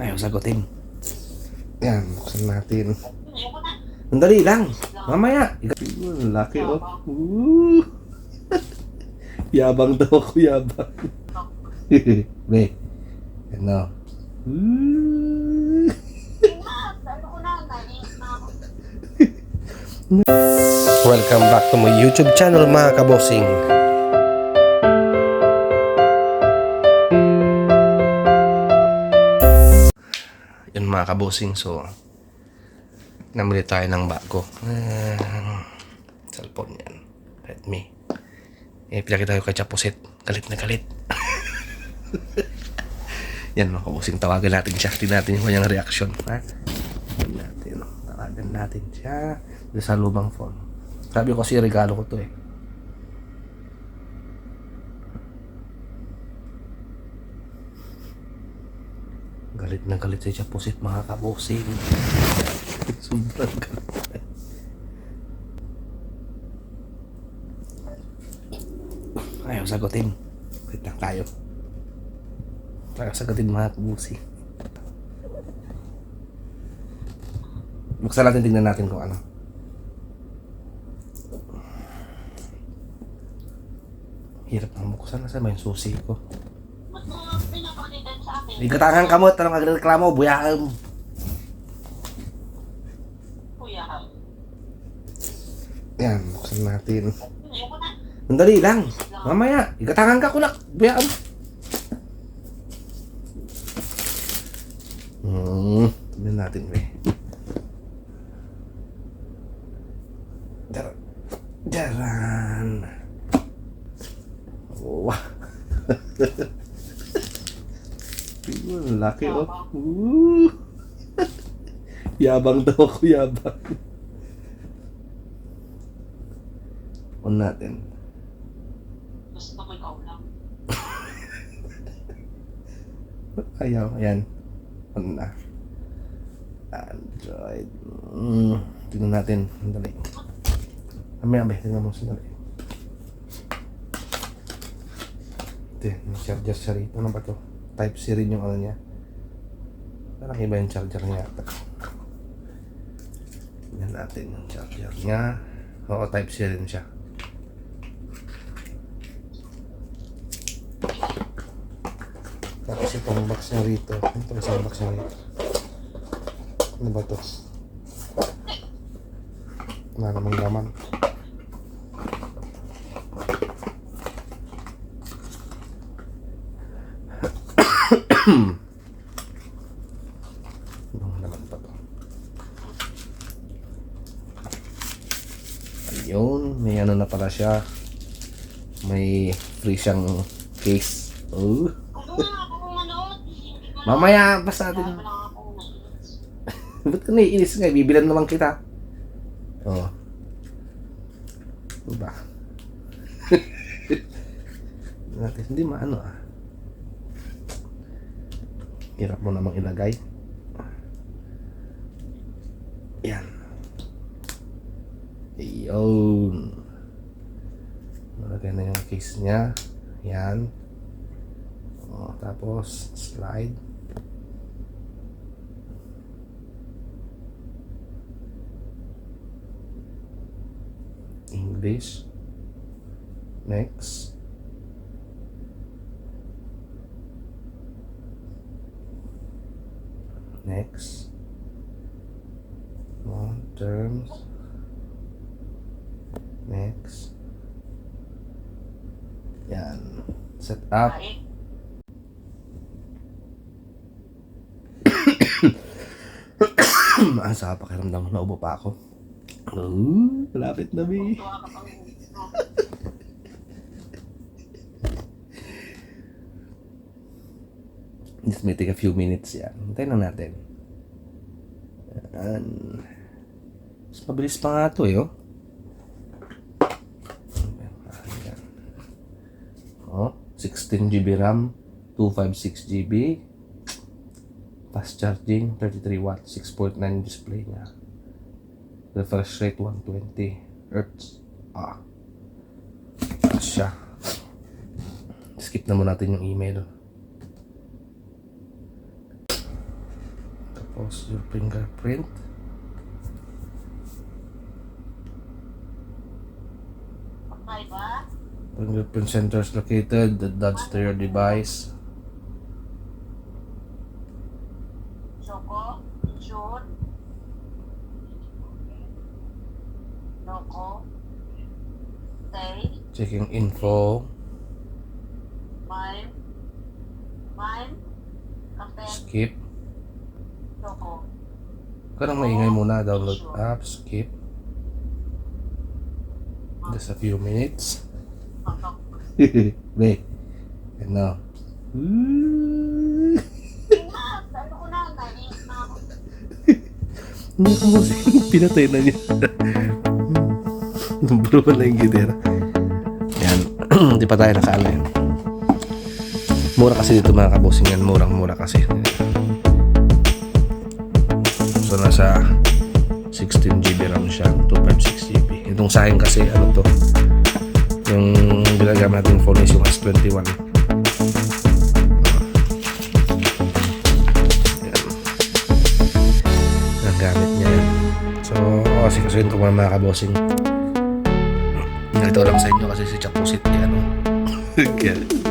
Ayaw sagutin. Yan, buksan natin. Sandali lang. Mamaya. Laki oh. Ooh. yabang daw ako, yabang. Be. Ano? Welcome back to my YouTube channel mga kabosing. Mga kabosing, so namili tayo ng bago. Ah, cellphone yan. Redmi. Eh, pinakita ko kay Chaposet. Galit na galit. yan mga kabosing, tawagan natin siya. Tingnan natin yung kanyang reaction. Ha? Tingnan natin. Tawagan natin siya. Sa lumang phone. Sabi ko kasi regalo ko to eh. Galit na galit si Chaposit mga kabosing. Sobrang galit. Ayaw sagutin. Wait lang tayo. Ayaw sagutin mga kabosing. Buksan natin, tingnan natin kung ano. Hirap nang buksan. Nasa ba yung susi ko? Di katangan kamot. Tanong agreklamo. Buyaan. Yan, buksan natin. Sandali lang. Mamaya. Ikatangan ka ko na. Buyaan. Hmm. Tignan natin, eh. Dar Daran. Wah. Yun, laki oh. Ooh. yabang daw ako, yabang. On natin. Gusto ko ikaw lang. Ayaw, ayan. On na. Android. Mm, tingnan natin. Sandali. Mamaya ba, tingnan mo sandali. Ito, may charger siya rito. Ano ba to? Type C rin yung ano niya. Parang iba yung charger niya. Tingnan natin yung charger niya. Oo, type C rin siya. Tapos itong box niya rito. Ito isang box niya rito. Ano ba to? Wala namang laman. Anong Ayun, may ano na pala siya. May free siyang case. Oh. Mamaya, basta natin. Ba't ka naiinis nga? Bibilan naman kita. Oh. Diba? Natin, hindi maano ah. Hirap mo namang ilagay. Yan. Ayun. Nalagay na yung case niya. Yan. Oh, tapos, slide. English. Next. Next. One terms. Next. Yan. Set up. Ang sa pakiramdam ko, naubo pa ako. Oh, malapit na, Bi. Just may take a few minutes yan. Hintayin lang natin. Yan. Mas mabilis pa nga ito eh, oh. Ayan. Oh, 16 GB RAM, 256 GB. Fast charging, 33 watt, 6.9 display niya. Refresh rate 120 Hz. Ah. Siya. Skip na muna natin yung email. Tapos your fingerprint. Okay ba? Fingerprint center is located. That's to your device. Choco? June? Loco? Tay? Checking info. Mime? Mime? Kape? Skip. Choco? Kanang maingay muna. Download app. Skip. Just a few minutes. Wait. Ano? Kasi pinatay na niya. Bro na yung gitara. Yan. Hindi pa tayo nakaano yan. Mura kasi dito mga kabosing yan. Murang mura kasi. So nasa 16 GB RAM siya. 256 GB. Itong sa akin kasi ano to. Yung ginagamit natin phone is yung S21. ang gamit niya yan. So, oh, kasi ko muna mga kabosing. Ito lang sa inyo kasi si Chapusit yan. Kaya,